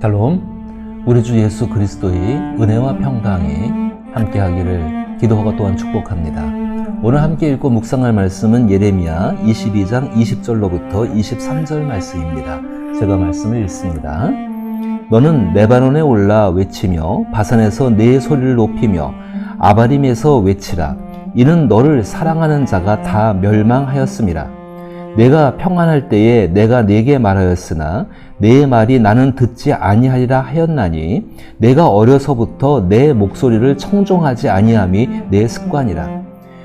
샬롬, 우리 주 예수 그리스도의 은혜와 평강이 함께하기를 기도하고 또한 축복합니다. 오늘 함께 읽고 묵상할 말씀은 예레미야 22장 20절로부터 23절 말씀입니다. 제가 말씀을 읽습니다. 너는 레바논에 올라 외치며 바산에서 내 소리를 높이며 아바림에서 외치라. 이는 너를 사랑하는 자가 다 멸망하였음이라. 내가 평안할 때에 내가 네게 말하였으나 내 말이 나는 듣지 아니하리라 하였나니 내가 어려서부터 내 목소리를 청종하지 아니함이 내 습관이라.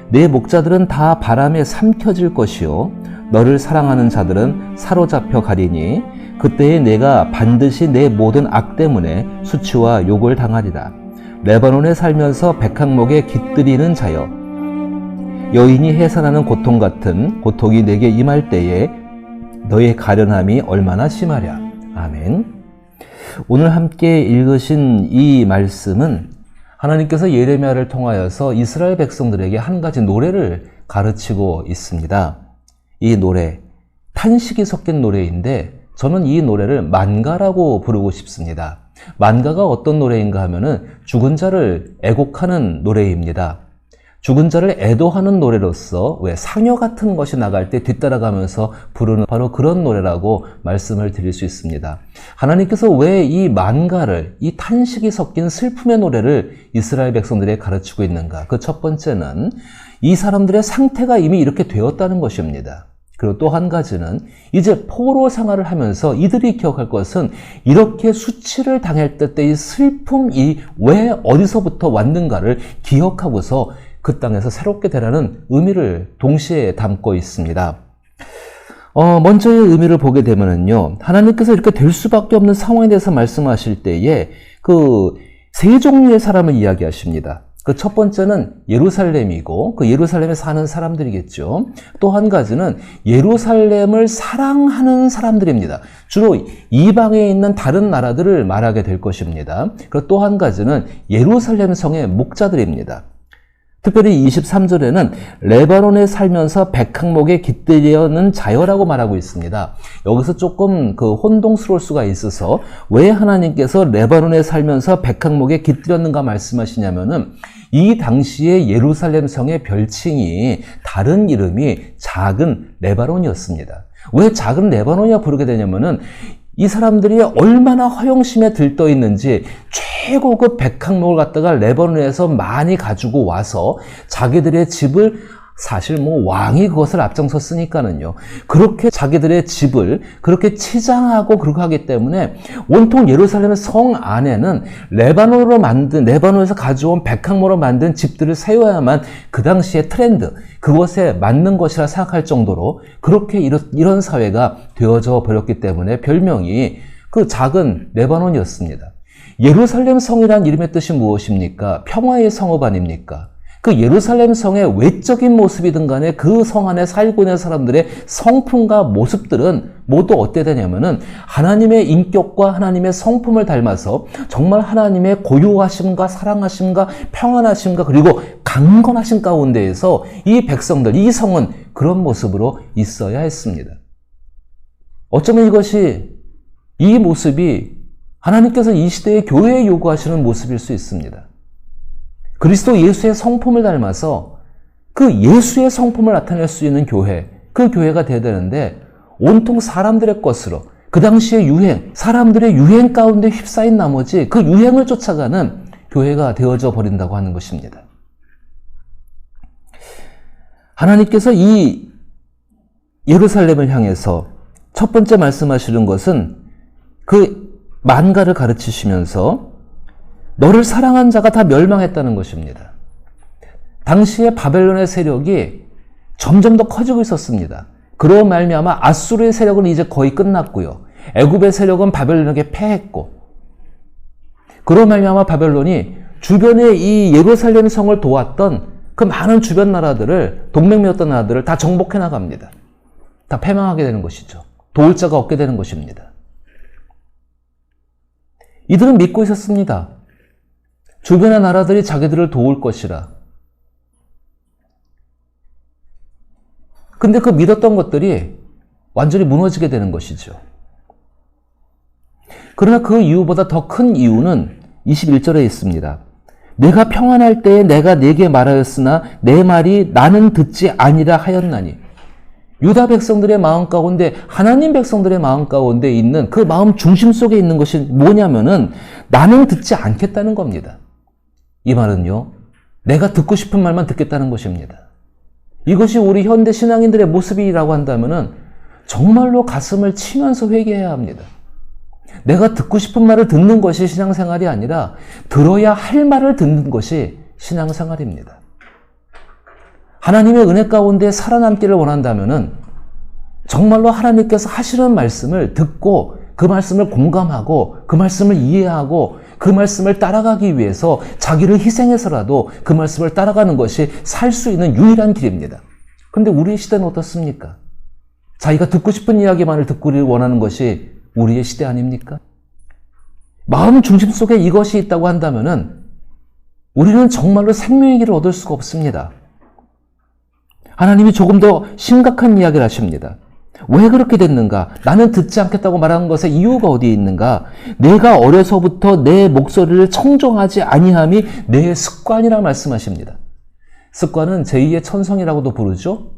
내 목자들은 다 바람에 삼켜질 것이요. 너를 사랑하는 자들은 사로잡혀 가리니 그때에 내가 반드시 내 모든 악 때문에 수치와 욕을 당하리라. 레바논에 살면서 백항목에 깃들이는 자여 여인이 해산하는 고통 같은 고통이 내게 임할 때에 너의 가련함이 얼마나 심하랴. 아멘. 오늘 함께 읽으신 이 말씀은 하나님께서 예레미야를 통하여서 이스라엘 백성들에게 한 가지 노래를 가르치고 있습니다. 이 노래, 탄식이 섞인 노래인데 저는 이 노래를 만가라고 부르고 싶습니다. 만가가 어떤 노래인가 하면은 죽은 자를 애곡하는 노래입니다. 죽은 자를 애도하는 노래로서 왜 상여 같은 것이 나갈 때 뒤따라가면서 부르는 바로 그런 노래라고 말씀을 드릴 수 있습니다. 하나님께서 왜 이 만가를 이 탄식이 섞인 슬픔의 노래를 이스라엘 백성들에게 가르치고 있는가? 그 첫 번째는 이 사람들의 상태가 이미 이렇게 되었다는 것입니다. 그리고 또 한 가지는 이제 포로 생활을 하면서 이들이 기억할 것은 이렇게 수치를 당할 때의 슬픔이 왜 어디서부터 왔는가를 기억하고서 그 땅에서 새롭게 되라는 의미를 동시에 담고 있습니다. 어, 먼저의 의미를 보게 되면은요, 하나님께서 이렇게 될 수밖에 없는 상황에 대해서 말씀하실 때에 그 세 종류의 사람을 이야기하십니다. 그 첫 번째는 예루살렘이고 그 예루살렘에 사는 사람들이겠죠. 또 한 가지는 예루살렘을 사랑하는 사람들입니다. 주로 이방에 있는 다른 나라들을 말하게 될 것입니다. 그리고 또 한 가지는 예루살렘 성의 목자들입니다. 특별히 23절에는 레바논에 살면서 백항목에 깃들여는 자여라고 말하고 있습니다. 여기서 조금 그 혼동스러울 수가 있어서 왜 하나님께서 레바논에 살면서 백항목에 깃들였는가 말씀하시냐면은 이 당시에 예루살렘 성의 별칭이 다른 이름이 작은 레바논이었습니다. 왜 작은 레바논이라 부르게 되냐면은 이 사람들이 얼마나 허영심에 들떠 있는지 최고급 백항목을 갖다가 레바논에서 많이 가지고 와서 자기들의 집을 사실 뭐 왕이 그것을 앞장섰으니까는요. 그렇게 자기들의 집을 그렇게 치장하고 그렇게 하기 때문에 온통 예루살렘 성 안에는 레바논으로 만든 레바논에서 가져온 백항모로 만든 집들을 세워야만 그 당시의 트렌드 그것에 맞는 것이라 생각할 정도로 그렇게 이런, 이런 사회가 되어져 버렸기 때문에 별명이 그 작은 레바논이었습니다. 예루살렘 성이란 이름의 뜻이 무엇입니까? 평화의 성읍 아닙니까? 그 예루살렘 성의 외적인 모습이든 간에 그 성 안에 살고 있는 사람들의 성품과 모습들은 모두 어때 되냐면은 하나님의 인격과 하나님의 성품을 닮아서 정말 하나님의 고요하심과 사랑하심과 평안하심과 그리고 강건하심 가운데에서 이 백성들, 이 성은 그런 모습으로 있어야 했습니다. 어쩌면 이것이 이 모습이 하나님께서 이 시대의 교회에 요구하시는 모습일 수 있습니다. 그리스도 예수의 성품을 닮아서 그 예수의 성품을 나타낼 수 있는 교회, 그 교회가 되어야 되는데 온통 사람들의 것으로 그 당시의 유행, 사람들의 유행 가운데 휩싸인 나머지 그 유행을 쫓아가는 교회가 되어져 버린다고 하는 것입니다. 하나님께서 이 예루살렘을 향해서 첫 번째 말씀하시는 것은 그 만가를 가르치시면서 너를 사랑한 자가 다 멸망했다는 것입니다. 당시에 바벨론의 세력이 점점 더 커지고 있었습니다. 그로 말미암아 아수르의 세력은 이제 거의 끝났고요. 애굽의 세력은 바벨론에게 패했고 그로 말미암아 바벨론이 주변에 이 예루살렘 성을 도왔던 그 많은 주변 나라들을 동맹이었던 나라들을 다 정복해 나갑니다. 다 패망하게 되는 것이죠. 도울 자가 없게 되는 것입니다. 이들은 믿고 있었습니다. 주변의 나라들이 자기들을 도울 것이라. 근데 그 믿었던 것들이 완전히 무너지게 되는 것이죠. 그러나 그 이유보다 더 큰 이유는 21절에 있습니다. 내가 평안할 때에 내가 내게 말하였으나 내 말이 나는 듣지 아니라 하였나니. 유다 백성들의 마음 가운데 하나님 백성들의 마음 가운데 있는 그 마음 중심 속에 있는 것이 뭐냐면은 나는 듣지 않겠다는 겁니다. 이 말은요. 내가 듣고 싶은 말만 듣겠다는 것입니다. 이것이 우리 현대 신앙인들의 모습이라고 한다면은 정말로 가슴을 치면서 회개해야 합니다. 내가 듣고 싶은 말을 듣는 것이 신앙생활이 아니라 들어야 할 말을 듣는 것이 신앙생활입니다. 하나님의 은혜 가운데 살아남기를 원한다면은 정말로 하나님께서 하시는 말씀을 듣고 그 말씀을 공감하고 그 말씀을 이해하고 그 말씀을 따라가기 위해서 자기를 희생해서라도 그 말씀을 따라가는 것이 살 수 있는 유일한 길입니다. 근데 우리의 시대는 어떻습니까? 자기가 듣고 싶은 이야기만을 듣기를 원하는 것이 우리의 시대 아닙니까? 마음 중심 속에 이것이 있다고 한다면은 우리는 정말로 생명의 길을 얻을 수가 없습니다. 하나님이 조금 더 심각한 이야기를 하십니다. 왜 그렇게 됐는가? 나는 듣지 않겠다고 말하는 것의 이유가 어디에 있는가? 내가 어려서부터 내 목소리를 청정하지 아니함이 내 습관이라 말씀하십니다. 습관은 제2의 천성이라고도 부르죠.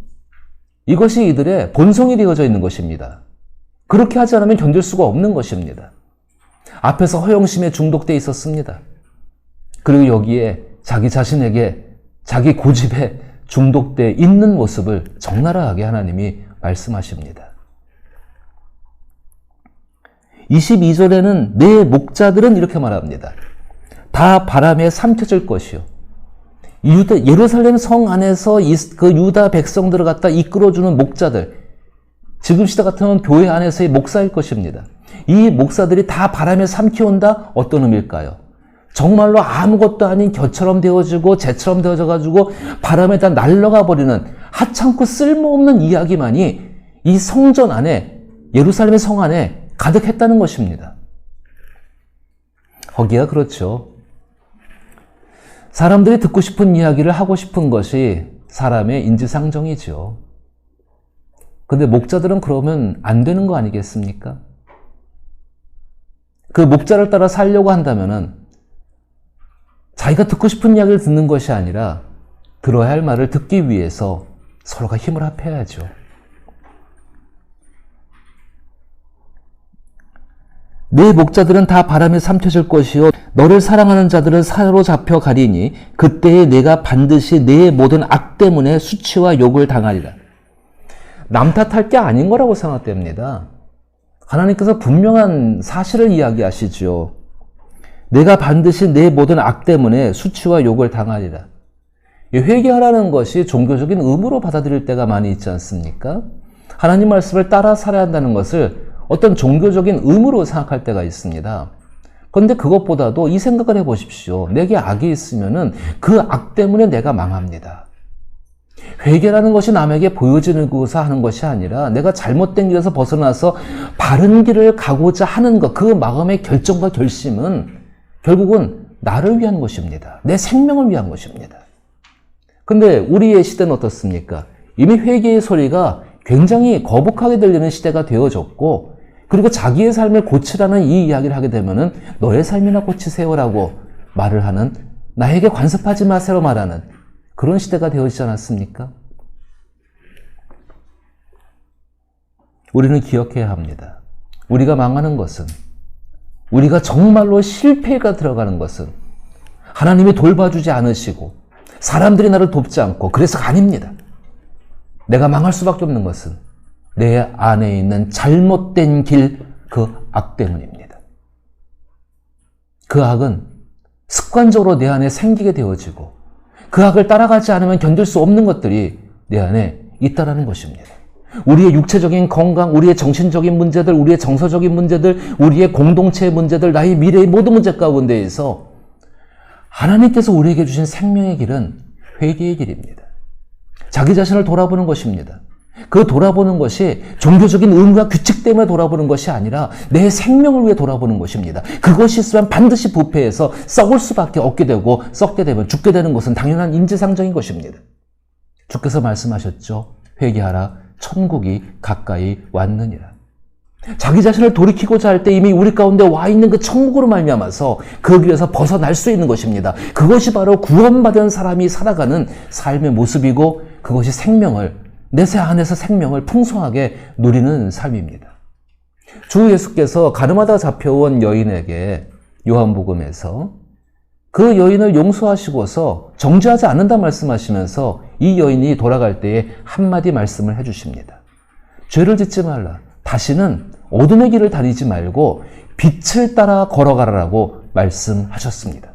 이것이 이들의 본성이 되어져 있는 것입니다. 그렇게 하지 않으면 견딜 수가 없는 것입니다. 앞에서 허영심에 중독돼 있었습니다. 그리고 여기에 자기 자신에게 자기 고집에 중독돼 있는 모습을 적나라하게 하나님이 말씀하십니다. 22절에는 내 목자들은 이렇게 말합니다. 다 바람에 삼켜질 것이요. 유다, 예루살렘 성 안에서 그 유다 백성들을 갖다 이끌어주는 목자들, 지금 시대 같으면 교회 안에서의 목사일 것입니다. 이 목사들이 다 바람에 삼켜온다? 어떤 의미일까요? 정말로 아무것도 아닌 겨처럼 되어지고 재처럼 되어져 가지고 바람에 다 날려가 버리는 하찮고 쓸모없는 이야기만이 이 성전 안에 예루살렘의 성 안에 가득했다는 것입니다. 거기가 그렇죠. 사람들이 듣고 싶은 이야기를 하고 싶은 것이 사람의 인지상정이죠. 근데 목자들은 그러면 안 되는 거 아니겠습니까? 그 목자를 따라 살려고 한다면은 자기가 듣고 싶은 이야기를 듣는 것이 아니라 들어야 할 말을 듣기 위해서 서로가 힘을 합해야죠. 내 목자들은 다 바람에 삼켜질 것이요 너를 사랑하는 자들은 사로잡혀 가리니 그때에 내가 반드시 내 모든 악 때문에 수치와 욕을 당하리라. 남 탓할 게 아닌 거라고 생각됩니다. 하나님께서 분명한 사실을 이야기하시죠. 내가 반드시 내 모든 악 때문에 수치와 욕을 당하리라. 회개하라는 것이 종교적인 의무로 받아들일 때가 많이 있지 않습니까? 하나님 말씀을 따라 살아야 한다는 것을 어떤 종교적인 의무로 생각할 때가 있습니다. 그런데 그것보다도 이 생각을 해보십시오. 내게 악이 있으면은 그 악 때문에 내가 망합니다. 회개라는 것이 남에게 보여지고서 하는 것이 아니라 내가 잘못된 길에서 벗어나서 바른 길을 가고자 하는 것, 그 마음의 결정과 결심은 결국은 나를 위한 것입니다. 내 생명을 위한 것입니다. 근데 우리의 시대는 어떻습니까? 이미 회개의 소리가 굉장히 거북하게 들리는 시대가 되어졌고, 그리고 자기의 삶을 고치라는 이 이야기를 하게 되면은 너의 삶이나 고치세요라고 말을 하는 나에게 관습하지 마세요 말하는 그런 시대가 되어지지 않았습니까? 우리는 기억해야 합니다. 우리가 망하는 것은 우리가 정말로 실패가 들어가는 것은 하나님이 돌봐주지 않으시고 사람들이 나를 돕지 않고 그래서가 아닙니다. 내가 망할 수밖에 없는 것은 내 안에 있는 잘못된 길, 그 악 때문입니다. 그 악은 습관적으로 내 안에 생기게 되어지고 그 악을 따라가지 않으면 견딜 수 없는 것들이 내 안에 있다라는 것입니다. 우리의 육체적인 건강, 우리의 정신적인 문제들, 우리의 정서적인 문제들, 우리의 공동체의 문제들, 나의 미래의 모든 문제 가운데에서 하나님께서 우리에게 주신 생명의 길은 회개의 길입니다. 자기 자신을 돌아보는 것입니다. 그 돌아보는 것이 종교적인 의무와 규칙 때문에 돌아보는 것이 아니라 내 생명을 위해 돌아보는 것입니다. 그것이 있으면 반드시 부패해서 썩을 수밖에 없게 되고 썩게 되면 죽게 되는 것은 당연한 인지상정인 것입니다. 주께서 말씀하셨죠. 회개하라. 천국이 가까이 왔느니라. 자기 자신을 돌이키고자 할 때 이미 우리 가운데 와 있는 그 천국으로 말미암아서 그 길에서 벗어날 수 있는 것입니다. 그것이 바로 구원받은 사람이 살아가는 삶의 모습이고 그것이 생명을 내세 안에서 생명을 풍성하게 누리는 삶입니다. 주 예수께서 가늠하다 잡혀온 여인에게 요한복음에서 그 여인을 용서하시고서 정죄하지 않는다 말씀하시면서 이 여인이 돌아갈 때에 한마디 말씀을 해주십니다. 죄를 짓지 말라. 다시는 어둠의 길을 다니지 말고 빛을 따라 걸어가라라고 말씀하셨습니다.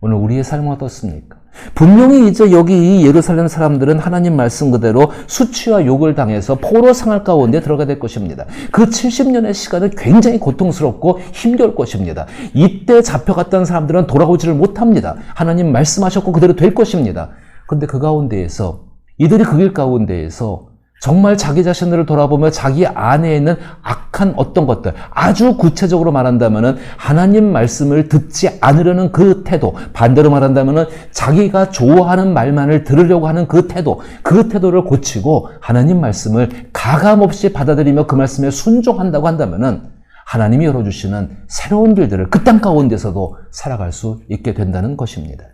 오늘 우리의 삶은 어떻습니까? 분명히 이제 여기 이 예루살렘 사람들은 하나님 말씀 그대로 수치와 욕을 당해서 포로 생활 가운데 들어가야 될 것입니다. 그 70년의 시간은 굉장히 고통스럽고 힘겨울 것입니다. 이때 잡혀갔던 사람들은 돌아오지를 못합니다. 하나님 말씀하셨고 그대로 될 것입니다. 근데 그 가운데에서 이들이 그 길 가운데에서 정말 자기 자신을 돌아보며 자기 안에 있는 악한 어떤 것들, 아주 구체적으로 말한다면 하나님 말씀을 듣지 않으려는 그 태도, 반대로 말한다면 자기가 좋아하는 말만을 들으려고 하는 그 태도, 그 태도를 고치고 하나님 말씀을 가감없이 받아들이며 그 말씀에 순종한다고 한다면 하나님이 열어주시는 새로운 길들을 그 땅 가운데서도 살아갈 수 있게 된다는 것입니다.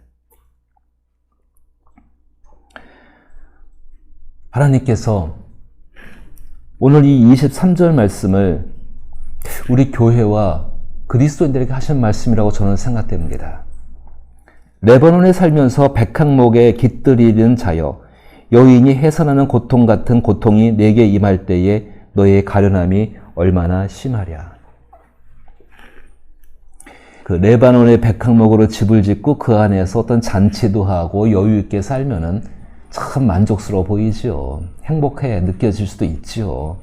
하나님께서 오늘 이 23절 말씀을 우리 교회와 그리스도인들에게 하신 말씀이라고 저는 생각됩니다. 레바논에 살면서 백항목에 깃들이는 자여 여인이 해산하는 고통 같은 고통이 내게 임할 때에 너의 가련함이 얼마나 심하랴. 그 레바논의 백항목으로 집을 짓고 그 안에서 어떤 잔치도 하고 여유 있게 살면은 참 만족스러워 보이죠. 행복해 느껴질 수도 있죠.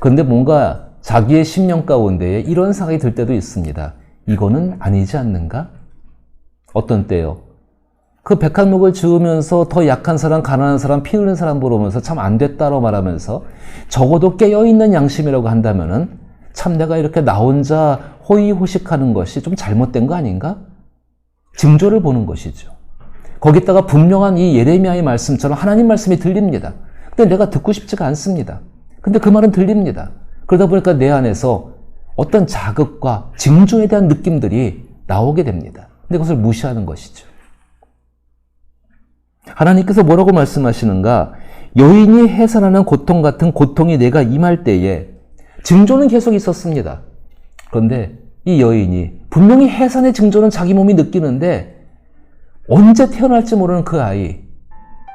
그런데 뭔가 자기의 심령 가운데에 이런 생각이 들 때도 있습니다. 이거는 아니지 않는가? 어떤 때요? 그 백한목을 지으면서 더 약한 사람, 가난한 사람, 피 흘린 사람 보면서 참 안 됐다고 말하면서 적어도 깨어있는 양심이라고 한다면은 참 내가 이렇게 나 혼자 호의호식하는 것이 좀 잘못된 거 아닌가? 징조를 보는 것이죠. 거기다가 분명한 이 예레미야의 말씀처럼 하나님 말씀이 들립니다. 근데 내가 듣고 싶지가 않습니다. 근데 그 말은 들립니다. 그러다 보니까 내 안에서 어떤 자극과 징조에 대한 느낌들이 나오게 됩니다. 근데 그것을 무시하는 것이죠. 하나님께서 뭐라고 말씀하시는가? 여인이 해산하는 고통 같은 고통이 내가 임할 때에 징조는 계속 있었습니다. 그런데 이 여인이 분명히 해산의 징조는 자기 몸이 느끼는데 언제 태어날지 모르는 그 아이,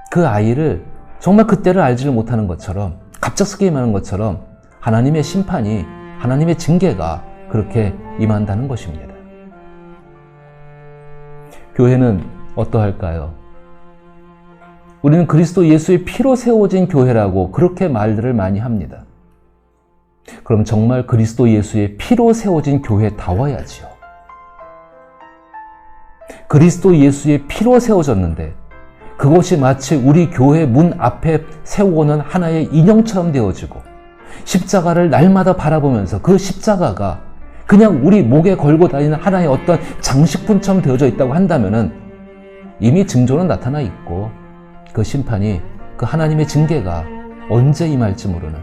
그 아이를 정말 그때를 알지를 못하는 것처럼 갑작스럽게 임하는 것처럼 하나님의 심판이 하나님의 징계가 그렇게 임한다는 것입니다. 교회는 어떠할까요? 우리는 그리스도 예수의 피로 세워진 교회라고 그렇게 말들을 많이 합니다. 그럼 정말 그리스도 예수의 피로 세워진 교회다워야지요. 그리스도 예수의 피로 세워졌는데 그것이 마치 우리 교회 문 앞에 세우고는 하나의 인형처럼 되어지고 십자가를 날마다 바라보면서 그 십자가가 그냥 우리 목에 걸고 다니는 하나의 어떤 장식품처럼 되어져 있다고 한다면은 이미 징조는 나타나 있고 그 심판이 그 하나님의 징계가 언제 임할지 모르는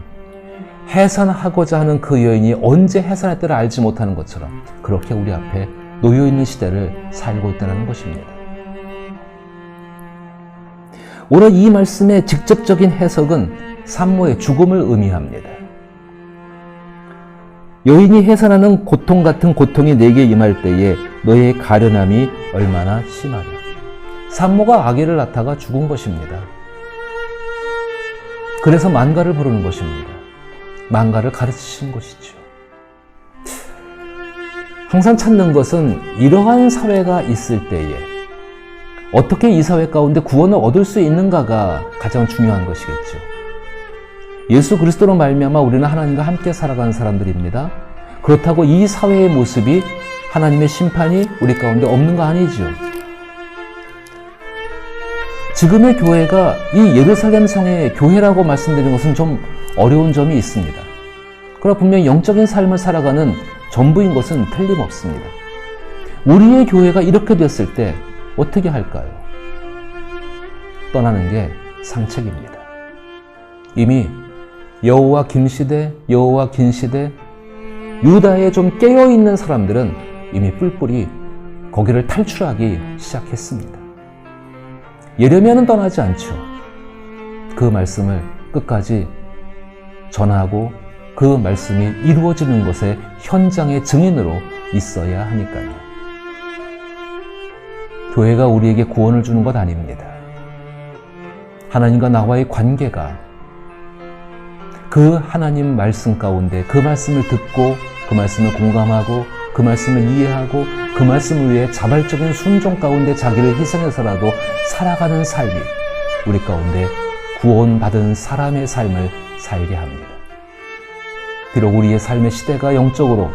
해산하고자 하는 그 여인이 언제 해산할 때를 알지 못하는 것처럼 그렇게 우리 앞에 놓여 있는 시대를 살고 있다는 것입니다. 오늘 이 말씀의 직접적인 해석은 산모의 죽음을 의미합니다. 여인이 해산하는 고통 같은 고통이 내게 임할 때에 너의 가련함이 얼마나 심하냐. 산모가 아기를 낳다가 죽은 것입니다. 그래서 만가를 부르는 것입니다. 만가를 가르치신 것이죠. 항상 찾는 것은 이러한 사회가 있을 때에 어떻게 이 사회 가운데 구원을 얻을 수 있는가가 가장 중요한 것이겠죠. 예수 그리스도로 말미암아 우리는 하나님과 함께 살아가는 사람들입니다. 그렇다고 이 사회의 모습이 하나님의 심판이 우리 가운데 없는 거 아니죠. 지금의 교회가 이 예루살렘 성의 교회라고 말씀드리는 것은 좀 어려운 점이 있습니다. 그러나 분명히 영적인 삶을 살아가는 전부인 것은 틀림없습니다. 우리의 교회가 이렇게 됐을 때 어떻게 할까요? 떠나는 게 상책입니다. 이미 여호와 김시대, 여호와 긴시대, 유다에 좀 깨어 있는 사람들은 이미 뿔뿔이 거기를 탈출하기 시작했습니다. 예레미야는 떠나지 않죠. 그 말씀을 끝까지 전하고 그 말씀이 이루어지는 것의 현장의 증인으로 있어야 하니까요. 교회가 우리에게 구원을 주는 것 아닙니다. 하나님과 나와의 관계가 그 하나님 말씀 가운데 그 말씀을 듣고 그 말씀을 공감하고 그 말씀을 이해하고 그 말씀을 위해 자발적인 순종 가운데 자기를 희생해서라도 살아가는 삶이 우리 가운데 구원받은 사람의 삶을 살게 합니다. 비록 우리의 삶의 시대가 영적으로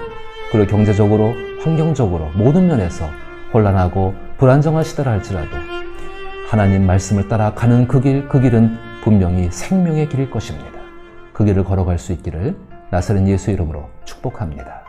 그리고 경제적으로 환경적으로 모든 면에서 혼란하고 불안정한 시대라 할지라도 하나님 말씀을 따라 가는 그 길, 그 길은 분명히 생명의 길일 것입니다. 그 길을 걸어갈 수 있기를 나사렛 예수 이름으로 축복합니다.